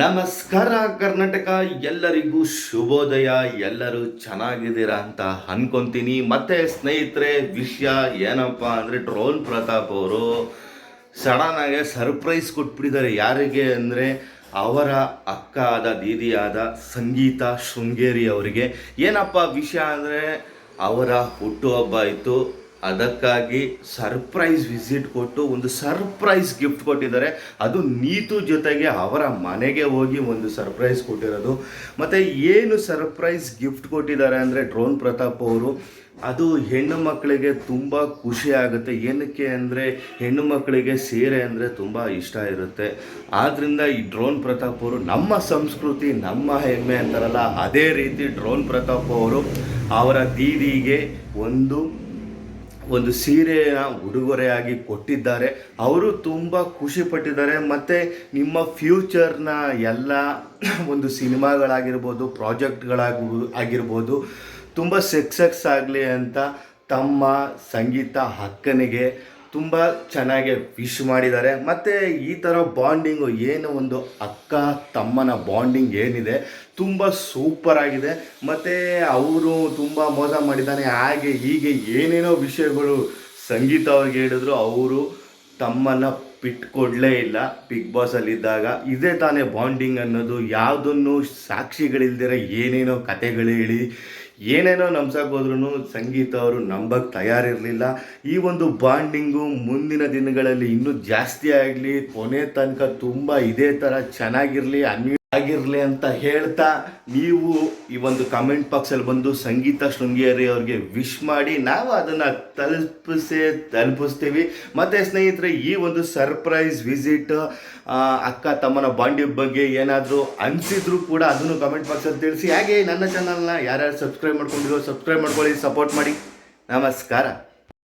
ನಮಸ್ಕಾರ ಕರ್ನಾಟಕ, ಎಲ್ಲರಿಗೂ ಶುಭೋದಯ, ಎಲ್ಲರೂ ಚೆನ್ನಾಗಿದ್ದೀರಾ ಅಂತ ಅನ್ಕೊಂತೀನಿ. ಮತ್ತೆ ಸ್ನೇಹಿತರೆ, ವಿಷಯ ಏನಪ್ಪ ಅಂದರೆ ಡ್ರೋನ್ ಪ್ರತಾಪ್ ಅವರು ಸಡನ್ ಆಗಿ ಸರ್ಪ್ರೈಸ್ ಕೊಟ್ಬಿಟ್ಟಿದ್ದಾರೆ. ಯಾರಿಗೆ ಅಂದರೆ ಅವರ ಅಕ್ಕ ಆದ ದೀದಿಯಾದ ಸಂಗೀತ ಶೃಂಗೇರಿ ಅವರಿಗೆ. ಏನಪ್ಪ ವಿಷಯ ಅಂದರೆ ಅವರ ಹುಟ್ಟುಹಬ್ಬ ಇತ್ತು ಅದಕ್ಕಾಗಿ ಸರ್ಪ್ರೈಸ್ ವಿಸಿಟ್ ಕೊಟ್ಟು ಒಂದು ಸರ್ಪ್ರೈಸ್ ಗಿಫ್ಟ್ ಕೊಟ್ಟಿದ್ದಾರೆ. ಅದು ನೀತು ಜೊತೆಗೆ ಅವರ ಮನೆಗೆ ಹೋಗಿ ಒಂದು ಸರ್ಪ್ರೈಸ್ ಕೊಟ್ಟಿರೋದು. ಮತ್ತು ಏನು ಸರ್ಪ್ರೈಸ್ ಗಿಫ್ಟ್ ಕೊಟ್ಟಿದ್ದಾರೆ ಅಂದರೆ ಡ್ರೋನ್ ಪ್ರತಾಪ್ ಅವರು, ಅದು ಹೆಣ್ಣು ಮಕ್ಕಳಿಗೆ ತುಂಬ ಖುಷಿ ಆಗುತ್ತೆ. ಏನಕ್ಕೆ ಅಂದರೆ ಹೆಣ್ಣು ಮಕ್ಕಳಿಗೆ ಸೀರೆ ಅಂದರೆ ತುಂಬ ಇಷ್ಟ ಇರುತ್ತೆ. ಆದ್ದರಿಂದ ಈ ಡ್ರೋನ್ ಪ್ರತಾಪ್ ಅವರು ನಮ್ಮ ಸಂಸ್ಕೃತಿ, ನಮ್ಮ ಹೆಮ್ಮೆ ಅಂತಾರಲ್ಲ, ಅದೇ ರೀತಿ ಡ್ರೋನ್ ಪ್ರತಾಪ್ ಅವರು ಅವರ ದೀದಿಗೆ ಒಂದು ಒಂದು ಸೀರೆಯ ಉಡುಗೊರೆಯಾಗಿ ಕೊಟ್ಟಿದ್ದಾರೆ. ಅವರು ತುಂಬ ಖುಷಿಪಟ್ಟಿದ್ದಾರೆ ಮತ್ತು ನಿಮ್ಮ ಫ್ಯೂಚರ್ನ ಎಲ್ಲ ಒಂದು ಸಿನಿಮಾಗಳಾಗಿರ್ಬೋದು ಪ್ರಾಜೆಕ್ಟ್ಗಳಾಗಿ ಆಗಿರ್ಬೋದು, ತುಂಬ ಸಕ್ಸಸ್ ಆಗಲಿ ಅಂತ ತಮ್ಮ ಸಂಗೀತ ಅಕ್ಕನಿಗೆ ತುಂಬ ಚೆನ್ನಾಗಿ ವಿಶ್ ಮಾಡಿದ್ದಾರೆ. ಮತ್ತು ಈ ಥರ ಬಾಂಡಿಂಗು ಏನು ಒಂದು ಅಕ್ಕ, ತಮ್ಮನ ಬಾಂಡಿಂಗ್ ಏನಿದೆ, ತುಂಬ ಸೂಪರ್ ಆಗಿದೆ. ಮತ್ತು ಅವರು ತುಂಬ ಮೋಸ ಮಾಡಿದ್ದಾನೆ. ಹಾಗೆ ಹೀಗೆ ಏನೇನೋ ವಿಷಯಗಳು ಸಂಗೀತ ಅವ್ರಿಗೆ ಹೇಳಿದ್ರು, ಅವರು ತಮ್ಮನ್ನು ಬಿಟ್ಕೊಡ್ಲೇ ಇಲ್ಲ. ಬಿಗ್ ಬಾಸಲ್ಲಿದ್ದಾಗ ಇದೇ ತಾನೇ ಬಾಂಡಿಂಗ್ ಅನ್ನೋದು. ಯಾವುದನ್ನು ಸಾಕ್ಷಿಗಳಿಲ್ದಿರ ಏನೇನೋ ಕತೆಗಳು ಹೇಳಿ ಏನೇನೋ ನಂಬ್ಸಕ್ಕೆ ಹೋದ್ರೂ ಸಂಗೀತ ಅವರು ನಂಬಕ್ಕೆ ತಯಾರಿರಲಿಲ್ಲ. ಈ ಒಂದು ಬಾಂಡಿಂಗು ಮುಂದಿನ ದಿನಗಳಲ್ಲಿ ಇನ್ನೂ ಜಾಸ್ತಿ ಆಗಲಿ, ಕೊನೆ ತನಕ ತುಂಬ ಇದೇ ಥರ ಚೆನ್ನಾಗಿರಲಿ ಅನ್ಯ ಆಗಿರಲಿ ಅಂತ ಹೇಳ್ತಾ ನೀವು ಈ ಒಂದು ಕಮೆಂಟ್ ಬಾಕ್ಸಲ್ಲಿ ಬಂದು ಸಂಗೀತ ಶೃಂಗೇರಿ ಅವ್ರಿಗೆ ವಿಶ್ ಮಾಡಿ ನಾವು ಅದನ್ನು ತಲುಪಿಸೇ, ತಲುಪಿಸ್ತೀವಿ. ಮತ್ತು ಸ್ನೇಹಿತರೆ, ಈ ಒಂದು ಸರ್ಪ್ರೈಸ್ ವಿಸಿಟ್ ಅಕ್ಕ ತಮ್ಮನ ಬಾಂಡಿ ಬಗ್ಗೆ ಏನಾದರೂ ಅನಿಸಿದ್ರು ಕೂಡ ಅದನ್ನು ಕಮೆಂಟ್ ಬಾಕ್ಸಲ್ಲಿ ತಿಳಿಸಿ. ಹಾಗೆ ನನ್ನ ಚಾನಲ್ನ ಯಾರ್ಯಾರು ಸಬ್ಸ್ಕ್ರೈಬ್ ಮಾಡ್ಕೊಂಡಿರೋ ಸಬ್ಸ್ಕ್ರೈಬ್ ಮಾಡ್ಕೊಳ್ಳಿ ಸಪೋರ್ಟ್ ಮಾಡಿ. ನಮಸ್ಕಾರ.